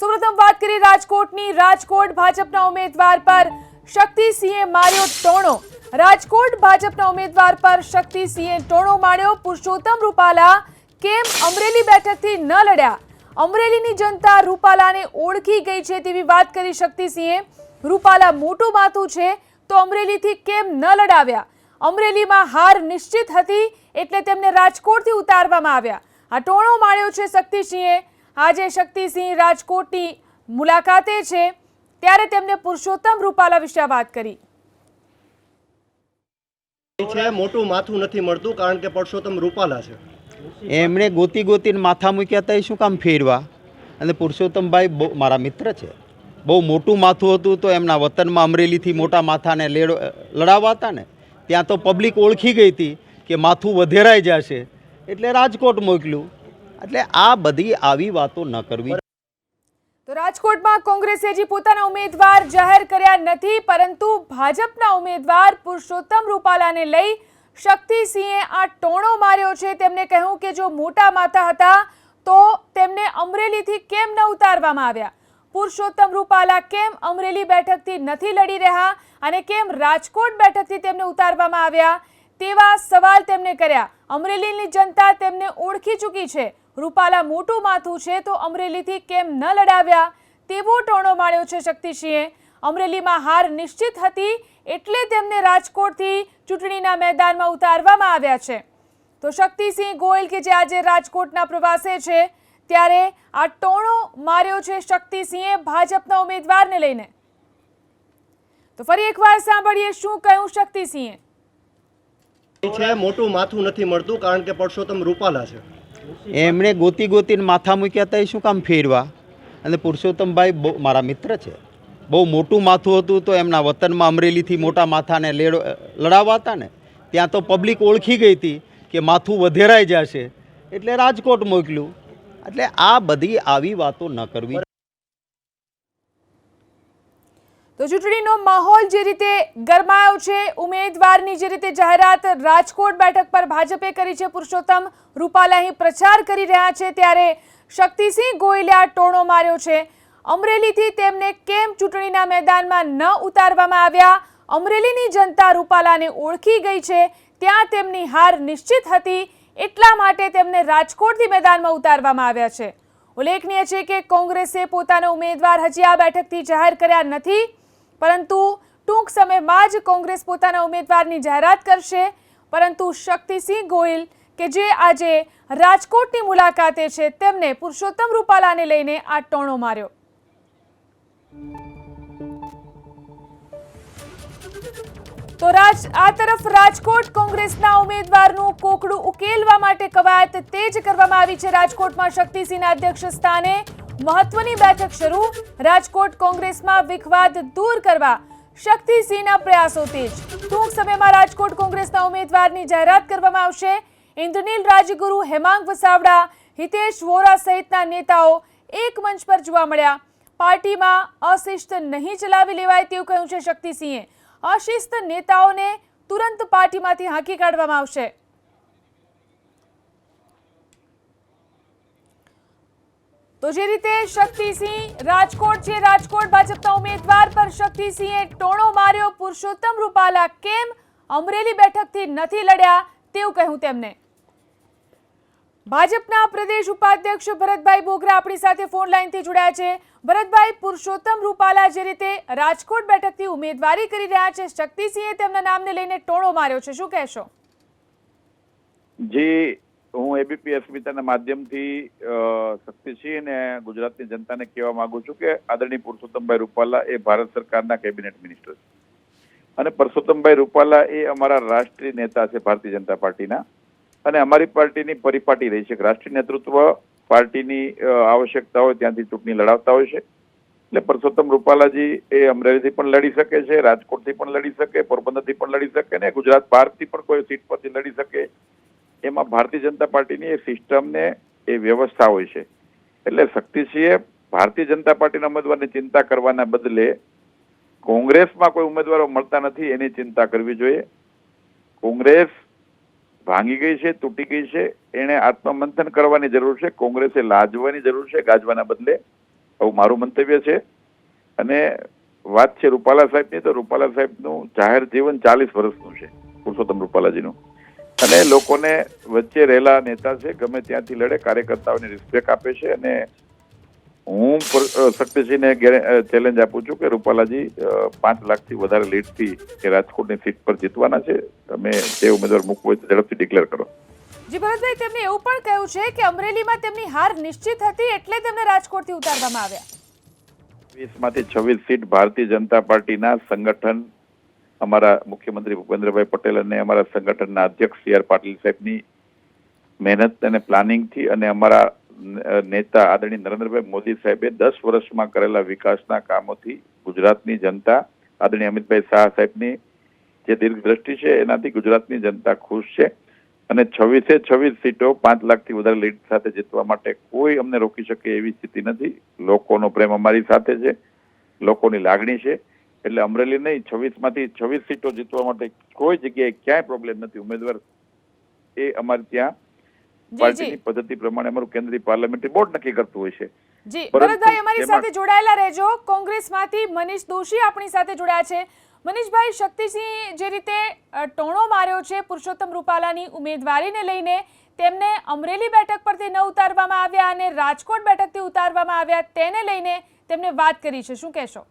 સૌપ્રથમ વાત કરીએ રાજકોટની. રાજકોટ ભાજપના ઉમેદવાર પર શક્તિસિંહે માર્યો ટોણો. રાજકોટ ભાજપના ઉમેદવાર પર શક્તિસિંહે ટોણો માર્યો. પુરુષોત્તમ રૂપાલા કેમ અમરેલી બેઠકથી ન લડ્યા? અમરેલીની જનતા રૂપાલાને ઓળખી ગઈ છે તેવી વાત કરી શક્તિસિંહે રૂપાલા મોટું માથું છે તો અમરેલીથી કેમ ન લડાવ્યા? અમરેલીમાં હાર નિશ્ચિત હતી એટલે તેમને રાજકોટથી ઉતારવામાં આવ્યા. આ ટોણો માર્યો છે શક્તિસિંહે આજે શક્તિસિંહ રાજકોટની મુલાકાતે છે. ત્યારે તેમને પુરુષોત્તમ રૂપાલા વિશે વાત કરી. છે મોટું માથું નથી મળતું કારણ કે પરસોત્તમ રૂપાલા છે. એમણે ગોતી ગોતીને માથા મૂક્યા હતા એ શું કામ ફેરવા? અને પુરુષોત્તમભાઈ બહુ મારા મિત્ર છે. બહુ મોટું માથું હતું તો એમના વતનમાં અમરેલીથી મોટા માથાને લેડ લડાવવા હતા ને ત્યાં તો પબ્લિક ઓળખી ગઈ હતી કે માથું વધેરાઈ જશે. એટલે રાજકોટ મોકલ્યું. એટલે આ બધી આવી વાતો ન કરવી. તો રાજકોટમાં કોંગ્રેસે હજી પોતાના ઉમેદવાર જાહેર કર્યા નથી, પરંતુ ભાજપના ઉમેદવાર પુરુષોત્તમ રૂપાલાને લઈ શક્તિસિંહે આ ટોણો માર્યો છે. તેમણે કહ્યું કે જો મોટા માથા હતા, તો તેમને અમરેલીથી કેમ ન ઉતારવામાં આવ્યા? પુરુષોત્તમ રૂપાલા કેમ અમરેલી બેઠકથી નથી લડી રહ્યા અને કેમ રાજકોટ બેઠકથી તેમને ઉતારવામાં આવ્યા? તેવા સવાલ તેમણે કર્યા. અમરેલીની જનતા તેમને ઓળખી ચૂકી છે. રૂપાલા મોટું માથું છે તો અમરેલીથી કેમ ન લડાવ્યા તેવો ટોણો માર્યો છે શક્તિસિંહે. અમરેલીમાં હાર નિશ્ચિત હતી એટલે તેમને રાજકોટથી ચૂંટણીના મેદાનમાં ઉતારવામાં આવ્યા છે. તો શક્તિસિંહ ગોયલ કે જે આજે રાજકોટના પ્રવાસે છે, ત્યારે આ ટોણો માર્યો છે શક્તિસિંહે ભાજપના ઉમેદવારને લઈને. તો ફરી એકવાર સાંભળીએ શું કહ્યું શક્તિસિંહે. છે, મોટું માથું નથી મળતું, કારણ કે પરસોત્તમ રૂપાલા છે. એમણે ગોતી ગોતીને માથા મૂક્યા હતા એ શું કામ ફેરવા? અને પુરુષોત્તમભાઈ બહુ, મારા મિત્ર છે, બહુ મોટું માથું હતું તો એમના વતનમાં અમરેલીથી મોટા માથાને લેડો લડાવવા હતા ને, ત્યાં તો પબ્લિક ઓળખી ગઈ હતી કે માથું વધેરાઈ જશે. એટલે રાજકોટ મોકલ્યું. એટલે આ બધી આવી વાતો ન કરવી. તો ચૂંટણીનો માહોલ જે રીતે ગરમાયો છે, ઉમેદવારની જે રીતે જાહેરાત રાજકોટ બેઠક પર ભાજપે કરી છે, પુરુષોત્તમ રૂપાલા અહીં પ્રચાર કરી રહ્યા છે, ત્યારે શક્તિસિંહ ગોયલે આ ટોણો માર્યો છે. અમરેલીથી તેમને કેમ ચૂંટણીના મેદાનમાં ન ઉતારવામાં આવ્યા? અમરેલીની જનતા રૂપાલાને ઓળખી ગઈ છે, ત્યાં તેમની હાર નિશ્ચિત હતી, એટલા માટે તેમને રાજકોટથી મેદાનમાં ઉતારવામાં આવ્યા છે. ઉલ્લેખનીય છે કે કોંગ્રેસે પોતાનો ઉમેદવાર હજી આ બેઠકથી જાહેર કર્યા નથી. પરંતુ ટૂંક સમયમાં જ કોંગ્રેસ પોતાના ઉમેદવારની જાહેરાત કરશે. પરંતુ શક્તિસિંહ ગોયલ કે જે આજે રાજકોટની મુલાકાતે છે, તેમને પુરુષોત્તમ રૂપાલાને લઈને આ ટોણો માર્યો. તો રાજ, આ તરફ રાજકોટ કોંગ્રેસના ઉમેદવારનું કોકડું ઉકેલવા માટે કવાયત તેજ કરવામાં આવી છે. રાજકોટમાં શક્તિસિંહના અધ્યક્ષ સ્થાને મહત્વની બેઠક શરૂ. રાજકોટ કોંગ્રેસમાં વિખવાદ દૂર કરવા શક્તિસિંહના પ્રયાસો તેજ. ટૂંક સમયમાં રાજકોટ કોંગ્રેસના ઉમેદવારની જાહેરાત કરવામાં આવશે. ઇન્દ્રનીલ રાજગુરુ, હેમાંગ વસાવડા, હિતેશ વોરા સહિતના નેતાઓ એક મંચ પર જોવા મળ્યા. પાર્ટીમાં અશિસ્ત નહીં ચલાવી લેવાય તેવું કહ્યું છે શક્તિસિંહે. અશિસ્ત નેતાઓને તુરંત પાર્ટીમાંથી હાંકી કાઢવામાં આવશે. તો જે રીતે શક્તિસિંહ રાજકોટ છે, રાજકોટ ભાજપના ઉમેદવાર પર શક્તિસિંહે ટોણો માર્યો, પુરુષોત્તમ રૂપાલા કેમ અમરેલી બેઠકથી નથી લડ્યા તેવું કહ્યું તેમને ભાજપના પ્રદેશ ઉપાધ્યક્ષ ભરતભાઈ બોગરા આપણી સાથે ફોન લાઈનથી જોડાયા છે. ભરતભાઈ, પુરુષોત્તમ રૂપાલા જે રીતે રાજકોટ બેઠકથી ઉમેદવારી કરી રહ્યા છે, શક્તિસિંહે તેમના નામને લઈને ટોણો માર્યો છે. શું કહેશો? જી હું એબીપી અસ્મિતાના માધ્યમથી શક્તિસિંહ અને ગુજરાતની જનતાને કહેવા માંગુ છું કે આદરણીય પુરુષોત્તમભાઈ રૂપાલા એ ભારત સરકારના કેબિનેટ મિનિસ્ટર છે. અને પરસોત્તમભાઈ રૂપાલા એ અમારા રાષ્ટ્રીય નેતા છે ભારતીય જનતા પાર્ટીના. અને અમારી પાર્ટીની પરિપાટી રહી છે રાષ્ટ્રીય નેતૃત્વ પાર્ટીની આવશ્યકતા હોય ત્યાંથી ચૂંટણી લડાવતા હોય છે. એટલે પરસોત્તમ રૂપાલાજી એ અમરેલીથી પણ લડી શકે છે, રાજકોટથી પણ લડી શકે, પોરબંદરથી પણ લડી શકે ને ગુજરાત બહારથી પણ કોઈ સીટ પરથી લડી શકે. એમાં ભારતીય જનતા પાર્ટીની એ સિસ્ટમને, એ વ્યવસ્થા હોય છે. એટલે શક્તિસિંહે ભારતીય જનતા પાર્ટીના ઉમેદવારની ચિંતા કરવાના બદલે કોંગ્રેસમાં કોઈ ઉમેદવારો મળતા નથી એની ચિંતા કરવી જોઈએ. કોંગ્રેસ ભાંગી ગઈ છે, તૂટી ગઈ છે એને આત્મમંથન કરવાની જરૂર છે, કોંગ્રેસે લાજવાની જરૂર છે, ગાજવાના બદલે. આવું મારું મંતવ્ય છે. અને વાત છે રૂપાલા સાહેબની, તો રૂપાલા સાહેબનું જાહેર જીવન ચાલીસ વર્ષનું છે. પુરુષોત્તમ રૂપાલાજીનું. અને લોકોને વચ્ચે રહેલા નેતા છે ગમે ત્યાંથી લડે કાર્યકર્તાઓને રિસ્પેક્ટ આપે છે અને હું શક્તિસિંહને ચેલેન્જ આપું છું કે રૂપાલાજી પાંચ લાખથી વધારે લીડથી એ રાજકોટની સીટ પર જીતવાના છે. તમે જે ઉમેદવાર મૂકવો હોય તો ઝડપથી ડિક્લેર કરો. જી ભરતભાઈ તેમણે એવું પણ કહ્યું છે કે અમરેલીમાં તેમની હાર નિશ્ચિત હતી એટલે તેમને રાજકોટથી ઉતારવામાં આવ્યા. વીસમાંથી છવ્વીસ સીટ ભારતીય જનતા પાર્ટીના સંગઠન અમારા મુખ્યમંત્રી ભૂપેન્દ્રભાઈ પટેલ અને અમારા સંગઠનના અધ્યક્ષ સી આર પાટીલ સાહેબની મહેનત અને પ્લાનિંગથી અને અમારા નેતા આદરણીય નરેન્દ્રભાઈ મોદી સાહેબે દસ વર્ષમાં કરેલા વિકાસના કામોથી ગુજરાતની જનતા, આદરણીય અમિતભાઈ શાહ સાહેબની જે દીર્ઘ દ્રષ્ટિ છે એનાથી ગુજરાતની જનતા ખુશ છે અને છવ્વીસે છવ્વીસ સીટો પાંચ લાખથી વધારે લીડ સાથે જીતવા માટે કોઈ અમને રોકી શકે એવી સ્થિતિ નથી. લોકોનો પ્રેમ અમારી સાથે છે. લોકોની લાગણી છે. એટલે અમરેલી નહીં છવ્વીસમાંથી છવ્વીસ સીટો જીતવા માટે કોઈ જગ્યાએ ક્યાંય પ્રોબ્લેમ નથી. ઉમેદવાર એ અમારે ત્યાં પાર્ટીની પદ્ધતિ પ્રમાણે અમારું કેન્દ્રીય પાર્લામેન્ટરી બોર્ડ નક્કી કરતું હોય છે. જી ભરતભાઈ અમારી સાથે જોડાયેલા રહેજો. કોંગ્રેસમાંથી મનીષ દોશી આપણી સાથે જોડાયા છે. મનીષભાઈ શક્તિસિંહ જે રીતે ટોણો માર્યો છે પુરુષોત્તમ રૂપાલાની ઉમેદવારીને લઈને તેમને અમરેલી બેઠક પરથી ન ઉતારવામાં આવ્યા અને રાજકોટ બેઠકથી ઉતારવામાં આવ્યા તેને લઈને તેમને વાત કરી છે. શું કહેશો?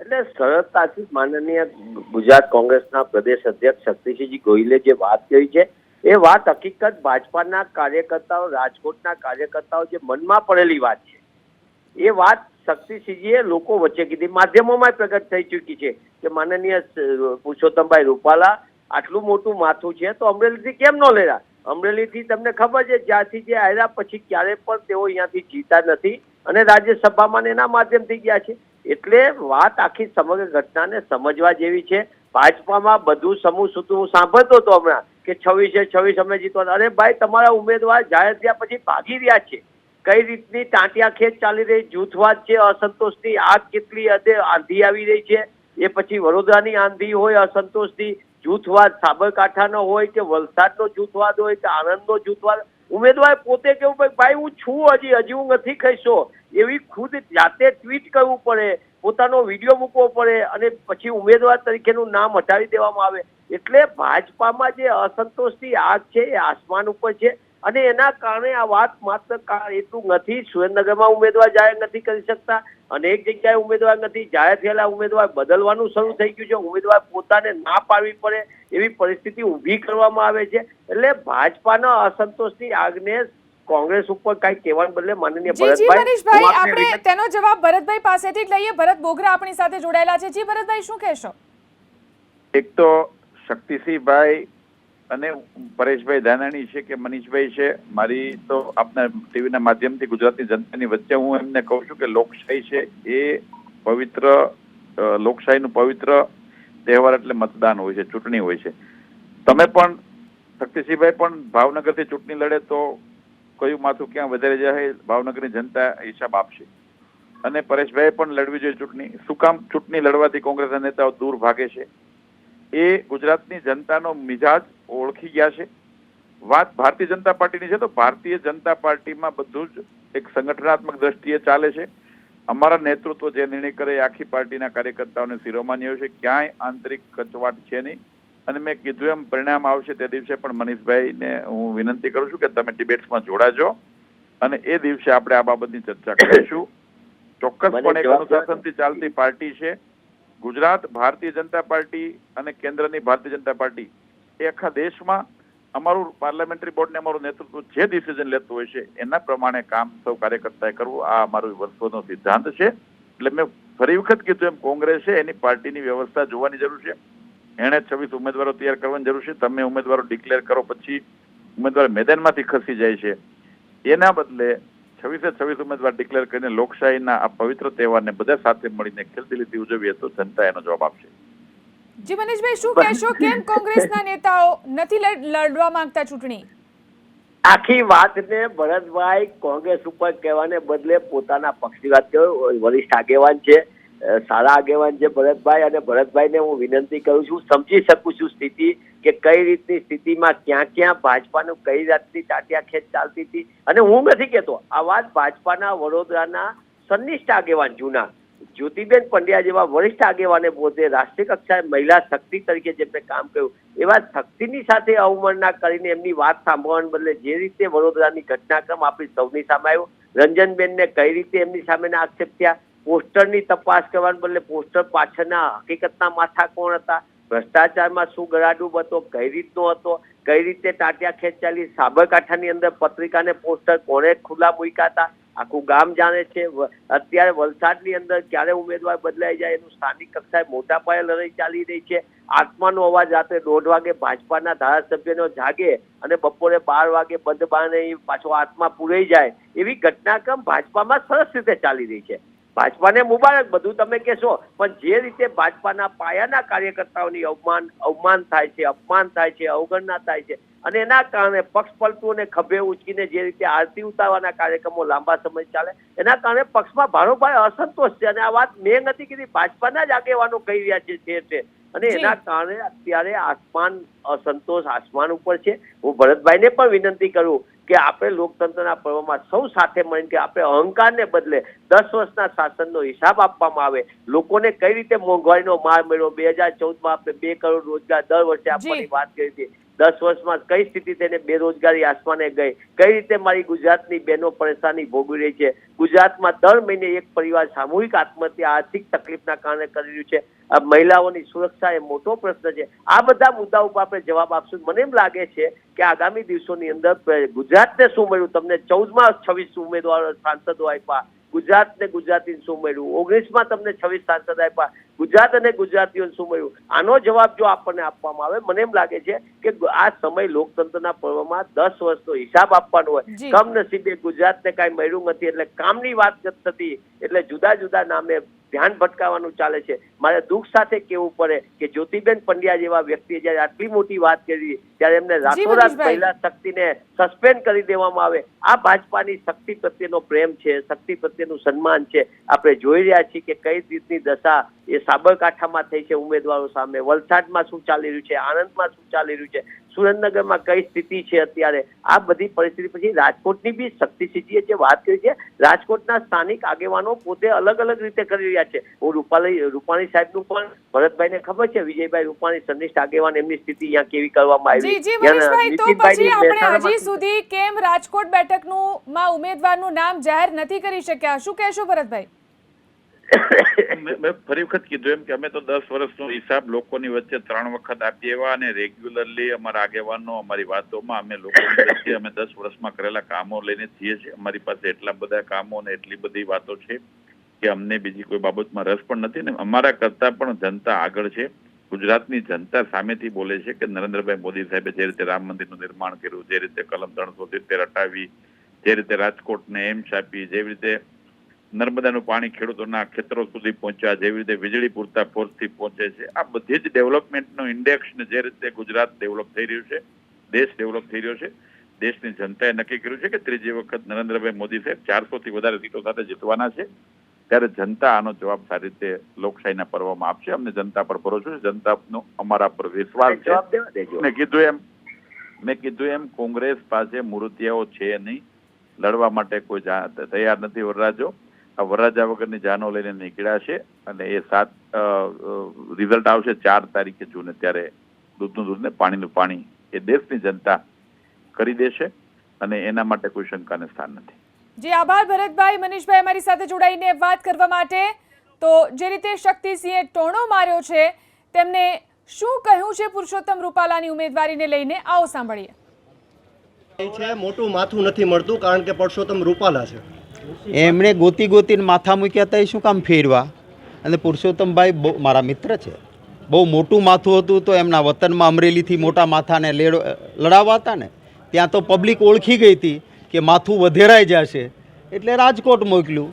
એટલે સરળતાથી માનનીય ગુજરાત કોંગ્રેસના પ્રદેશ અધ્યક્ષ શક્તિસિંહજી ગોહિલે જે વાત કરી છે, એ વાત હકીકત ભાજપાના કાર્યકર્તાઓ, રાજકોટના કાર્યકર્તાઓ જે મનમાં પડેલી વાત છે, એ વાત શક્તિસિંહજીએ લોકો વચ્ચે કીધી. માધ્યમોમાં પ્રગટ થઈ ચૂકી છે કે માનનીય પુરુષોત્તમભાઈ રૂપાલા આટલું મોટું માથું છે, તો અમરેલીથી કેમ ન લેરા અમરેલીથી તમને ખબર છે, જ્યાંથી જે આવ્યા પછી ક્યારે પણ તેઓ અહીંયાથી જીતા નથી અને રાજ્યસભામાં એના માધ્યમથી ગયા છે. એટલે વાત આખી સમગ્ર ઘટનાને સમજવા જેવી છે. ભાજપામાં બધું સમૂહ સુતું હું સાંભળતો હતો હમણાં કે છવ્વીસે છવ્વીસ અમે જીતો અરે ભાઈ, તમારા ઉમેદવાર જાહેર થયા પછી ભાગી રહ્યા છે. કઈ રીતની ટાંટિયા ખેત ચાલી રહી? જૂથવાદ છે, અસંતોષની આગ કેટલી હદે આંધી આવી રહી છે? એ પછી વડોદરાની આંધી હોય, અસંતોષની જૂથવાદ સાબરકાંઠાનો હોય કે વલસાડનો જૂથવાદ હોય કે આણંદનો જૂથવાદ? ઉમેદવાર પોતે કેવું ભાઈ ભાઈ, હું છું હજી હજી હું નથી ખસ્યો એવી ખુદ જાતે ટ્વીટ કરવું પડે, પોતાનો વીડિયો મૂકવો પડે અને પછી ઉમેદવાર તરીકેનું નામ હટાવી દેવામાં આવે. એટલે ભાજપામાં જે અસંતોષની આગ છે, એ આસમાન ઉપર છે. અને એના કારણે આ વાત માત્ર એટલું નથી. સુરેન્દ્રનગરમાં ઉમેદવાર જાહેર નથી કરી શકતા. અનેક જગ્યાએ ઉમેદવાર નથી. જાહેર થયેલા ઉમેદવાર બદલવાનું શરૂ થઈ ગયું છે. ઉમેદવાર પોતાને ના પાડવી પડે એવી પરિસ્થિતિ ઊભી કરવામાં આવે છે. એટલે ભાજપાના અસંતોષની આગને કોંગ્રેસ ઉપર કઈ કહેવાને બદલે માનનીય ભરતભાઈ મનીષભાઈ આપણે તેનો જવાબ ભરતભાઈ પાસેથી જ લઈએ. ભરત બોગરા આપણી સાથે જોડાયેલા છે. જી ભરતભાઈ શું કહેશો? એક તો શક્તિસિંહભાઈ અને પરેશભાઈ દાનાણી છે કે મનીષભાઈ છે, મારી તો આપના ટીવીના માધ્યમથી ગુજરાતની જનતાની વચ્ચે હું એમને કહું છું કે લોકશાહી છે એ પવિત્ર લોકશાહીનું પવિત્ર તહેવાર એટલે મતદાન હોય છે, ચૂંટણી હોય છે. તમે પણ, શક્તિસિંહભાઈ પણ ભાવનગરથી ચૂંટણી લડે તો કયું માથું ક્યાં વધારે જાય ભાવનગરની જનતા હિસાબ આપશે. અને પરેશભાઈ પણ લડવી જોઈએ ચૂંટણી. શું કામ ચૂંટણી લડવાથી કોંગ્રેસના નેતાઓ દૂર ભાગે છે? એ ગુજરાતની જનતાનો મિજાજ ઓળખી ગયા છે. વાત ભારતીય જનતા પાર્ટીની છે તો ભારતીય જનતા પાર્ટીમાં બધું જ એક સંગઠનાત્મક દ્રષ્ટિએ ચાલે છે. અમારા નેતૃત્વ જે નિર્ણય કરે આખી પાર્ટીના કાર્યકર્તાઓને શિરોમાન્ય હોય છે. ક્યાંય આંતરિક કચવાટ છે નહીં. અને મેં કીધું એમ પરિણામ આવશે તે દિવસે પણ મનીષભાઈને હું વિનંતી કરું છું કે તમે ડિબેટ્સમાં જોડાજો. અને એ દિવસે આપણે આ બાબતની ચર્ચા કરીશું. ચોક્કસપણે એક અનુશાસનથી ચાલતી પાર્ટી છે. ગુજરાત, ભારતીય જનતા પાર્ટી અને કેન્દ્રની ભારતીય જનતા પાર્ટી એ આખા દેશમાં અમારું પાર્લામેન્ટરી બોર્ડને અમારું નેતૃત્વ જે ડિસિઝન લેતું હોય છે, એના પ્રમાણે કામ સૌ કાર્યકર્તાએ કરવું, આ અમારું વર્ષોનો સિદ્ધાંત છે. એટલે મેં ફરી વખત કીધું એમ, કોંગ્રેસે એની પાર્ટીની વ્યવસ્થા જોવાની જરૂર છે. એણે છવ્વીસ ઉમેદવારો તૈયાર કરવાની જરૂર છે. તમે ઉમેદવારો ડિક્લેર કરો, પછી ઉમેદવાર મેદાનમાંથી ખસી જાય છે. એના બદલે છવ્વીસે છવ્વીસ ઉમેદવાર ડિક્લેર કરીને લોકશાહીના આ પવિત્ર તહેવારને બધા સાથે મળીને ખેલદિલીથી ઉજવીએ તો જનતા એનો જવાબ આપશે. જી મનીષભાઈ શું કહેશો? કેમ કોંગ્રેસના નેતાઓ નથી લડ- લડવા માંગતા ચૂંટણી? આખી વાતને ભરતભાઈ કોંગ્રેસ ઉપર કહેવાને બદલે પોતાના પક્ષની વાત કહેવાય વરિષ્ઠ આગેવાન છે સારા આગેવાન છે ભરતભાઈ અને ભરતભાઈને હું વિનંતી કરું છું, સમજી શકું છું સ્થિતિ કે કઈ રીતની સ્થિતિમાં ક્યાં ક્યાં ભાજપાનું કઈ જાતની ચાટિયા ખેંચ ચાલતી હતી. અને હું નથી કહેતો, આ વાત ભાજપાના વડોદરાના સંનિષ્ઠ આગેવાન, જૂના જ્યોતિબેન પંડ્યા જેવા વરિષ્ઠ આગેવાને પોતે રાષ્ટ્રીય કક્ષાએ મહિલા શક્તિ તરીકે જેમને કામ કર્યું, એવા શક્તિની સાથે અવમાનના કરીને એમની વાત સાંભળવાને બદલે જે રીતે વડોદરાની ઘટનાક્રમ આપણી સૌની સામે આવ્યો, રંજનબેનને કઈ રીતે એમની સામેના આક્ષેપ થયા પોસ્ટરની તપાસ કરવાને બદલે પોસ્ટર પાછળના હકીકતના માથા કોણ હતા? ભ્રષ્ટાચારમાં શું ગરાડું હતો? કઈ રીતનો હતો? કઈ રીતે ટાટિયા ખેંચાલી સાબરકાંઠાની અંદર પત્રિકાને પોસ્ટર કોણે ખુલ્લા મૂક્યા હતા? આખું ગામ જાણે છે. અત્યારે વલસાડની અંદર ક્યારે ઉમેદવાર બદલાઈ જાય એનું સ્થાનિક કક્ષાએ મોટા પાયે લડાઈ ચાલી રહી છે. આત્માનો અવાજ રાત્રે દોઢ વાગે ભાજપાના ધારાસભ્યનો જાગે અને બપોરે બાર વાગે બંધ બારણે પાછો આત્મા પૂરાઈ જાય. એવી ઘટનાક્રમ ભાજપામાં સરસ રીતે ચાલી રહી છે. ભાજપાને મુબારક. બધું તમે કહેશો પણ જે રીતે ભાજપાના પાયાના કાર્યકર્તાઓની અવમાન અવમાન થાય છે અપમાન થાય છે અવગણના થાય છે અને એના કારણે પક્ષ પલટુઓને ખભે ઉચકીને જે રીતે આરતી ઉતારવાના કાર્યક્રમો લાંબા સમય ચાલે એના કારણે પક્ષમાં ભારોભાઈ અસંતોષ છે અને આ વાત મેં નથી કીધી ભાજપાના જ આગેવાનો કહી રહ્યા છે તે છે. અને એના કારણે અત્યારે આસમાન અસંતોષ આસમાન ઉપર છે. હું ભરતભાઈને પણ વિનંતી કરું કે આપણે લોકતંત્રના પર્વમાં સૌ સાથે મળીને કે આપણે અહંકારને બદલે દસ વર્ષના શાસનનો હિસાબ આપવામાં આવે લોકોને કઈ રીતે મોંઘવારીનો માર મળ્યો બે હજાર ચૌદમાં આપણે બે કરોડ રોજગાર દર વર્ષે આપવાની વાત કરી હતી. દસ વર્ષમાં કઈ સ્થિતિ તેને બેરોજગારી આસમાને ગઈ? કઈ રીતે મારી ગુજરાતની બહેનો પરેશાની ભોગવી રહી છે? ગુજરાતમાં દર મહિને એક પરિવાર સામૂહિક આત્મહત્યા, આર્થિક તકલીફના કારણે કરી રહ્યું છે. મહિલાઓની સુરક્ષા એ મોટો પ્રશ્ન છે. આ બધા મુદ્દા ઉપર આપણે જવાબ આપશું. મને એમ લાગે છે કે આગામી દિવસોની અંદર ગુજરાતને શું મળ્યું? તમને ચૌદમાં છવ્વીસ ઉમેદવારો, સાંસદો આપ્યા. ગુજરાતને ગુજરાતીને શું મળ્યું? ઓગણીસમાં તમને છવ્વીસ સાંસદ આપ્યા. ગુજરાત અને ગુજરાતીઓને શું મળ્યું? આનો જવાબ જો આપણને આપવામાં આવે મને એમ લાગે છે કે આ સમય લોકતંત્રના પર્વમાં દસ વર્ષનો હિસાબ આપવાનો હોય. કમનસીબે ગુજરાતને કાંઈ મળ્યું નથી. એટલે કામની વાત જ થતી એટલે જુદા જુદા નામે ધ્યાન ભટકાવાનું ચાલે છે. મારે દુઃખ સાથે કહેવું પડે કે જ્યોતિબેન પંડ્યા જેવા વ્યક્તિએ જ્યારે આટલી મોટી વાત કરી ત્યારે એમને રાતોરાત મહિલા શક્તિને સસ્પેન્ડ કરી દેવામાં આવે. આ ભાજપાની શક્તિ પ્રત્યેનો પ્રેમ છે શક્તિ પ્રત્યેનું સન્માન છે. આપણે જોઈ રહ્યા છીએ કે કઈ રીતની દશા એ સાબરકાંઠામાં થઈ છે ઉમેદવારો સામે. વલસાડમાં શું ચાલી રહ્યું છે? આણંદમાં શું ચાલી રહ્યું છે? સુરેન્દ્રનગરમાં કઈ સ્થિતિ છે અત્યારે? આ બધી પરિસ્થિતિ પછી રાજકોટની બી શક્તિસિદ્ધિએ જે વાત કરી છે રાજકોટના સ્થાનિક આગેવાનો પોતે અલગ અલગ રીતે કરી રહ્યા છે. હું રૂપાલી રૂપાણી સાહેબનું પણ ભરતભાઈને ખબર છે વિજયભાઈ રૂપાણી સંનિષ્ઠ આગેવાન એમની સ્થિતિ અહીંયા કેવી કરવામાં આવી. તો પછી આપણે હજી સુધી કેમ રાજકોટ બેઠકનું માં ઉમેદવારનું નામ જાહેર નથી કરી શક્યા? શું કહેશો ભરતભાઈ? મેં ફરી વખત કીધું એમ કે અમે તો દસ વર્ષનો હિસાબ લોકોની વચ્ચે ત્રણ વખત આપીએ એવા અને રેગ્યુલરલી અમારા આગેવાનો, અમારી વાતોમાં અમે લોકોની અમે દસ વર્ષમાં કરેલા કામો લઈને છીએ છીએ. અમારી પાસે એટલા બધા કામો અને એટલી બધી વાતો છે કે અમને બીજી કોઈ બાબતમાં રસ પણ નથી ને અમારા કરતા પણ જનતા આગળ છે. ગુજરાતની જનતા સામેથી બોલે છે કે નરેન્દ્રભાઈ મોદી સાહેબે જે રીતે રામ મંદિરનું નિર્માણ કર્યું, જે રીતે કલમ ત્રણસો સિત્તેર હટાવી, જે રીતે રાજકોટને એમ્સ આપી જેવી રીતે નર્મદાનું પાણી ખેડૂતોના ખેતરો સુધી પહોંચ્યા જેવી રીતે વીજળી પૂરતા ફોર્સથી પહોંચે છે. આ બધી જ ડેવલપમેન્ટનો ઇન્ડેક્સ જે રીતે ગુજરાત ડેવલપ થઈ રહ્યું છે દેશ ડેવલપ થઈ રહ્યો છે દેશની જનતાએ નક્કી કર્યું છે કે ત્રીજી વખત નરેન્દ્રભાઈ મોદી સાહેબ ચારસોથી વધારે સીટો સાથે જીતવાના છે. ત્યારે જનતા આનો જવાબ સારી રીતે લોકશાહીના પર્વમાં આપશે. અમને જનતા પર ભરોસો છે. જનતાનો અમારા પર વિશ્વાસ છે. મેં કીધું એમ મેં કીધું એમ કોંગ્રેસ પાસે મૂર્તિયાઓ છે નહીં. લડવા માટે કોઈ તૈયાર નથી. વરરાજો વરરાજા વગરની જાનો લઈને નીકળ્યા છે અને એ સાત રિઝલ્ટ આવશે ચાર તારીખે જૂને ત્યારે દૂધનું દૂધને પાણીનું પાણી એ દેશની જનતા કરી દેશે અને એના માટે કોઈ શંકાને સ્થાન નથી. જી આભાર ભરતભાઈ. મનીષભાઈ અમારી સાથે જોડાઈને વાત કરવા માટે. તો જે રીતે શક્તિસિંહે ટોણો માર્યો છે તેમને શું કહ્યું છે પુરુષોત્તમ રૂપાલાની ઉમેદવારીને લઈને? આવો સાંભળીએ. એ છે મોટું માથું નથી મળતું કારણ કે પુરુષોત્તમ રૂપાલા છે. એમણે ગોતી ગોતીને માથા મૂક્યા હતા એ શું કામ ફેરવા? અને પુરુષોત્તમભાઈ બહુ, મારા મિત્ર છે. બહુ મોટું માથું હતું તો એમના વતનમાં અમરેલીથી મોટા માથાને લેડો લડાવવા હતા ને, ત્યાં તો પબ્લિક ઓળખી ગઈ હતી કે માથું વધેરાઈ જશે. એટલે રાજકોટ મોકલ્યું.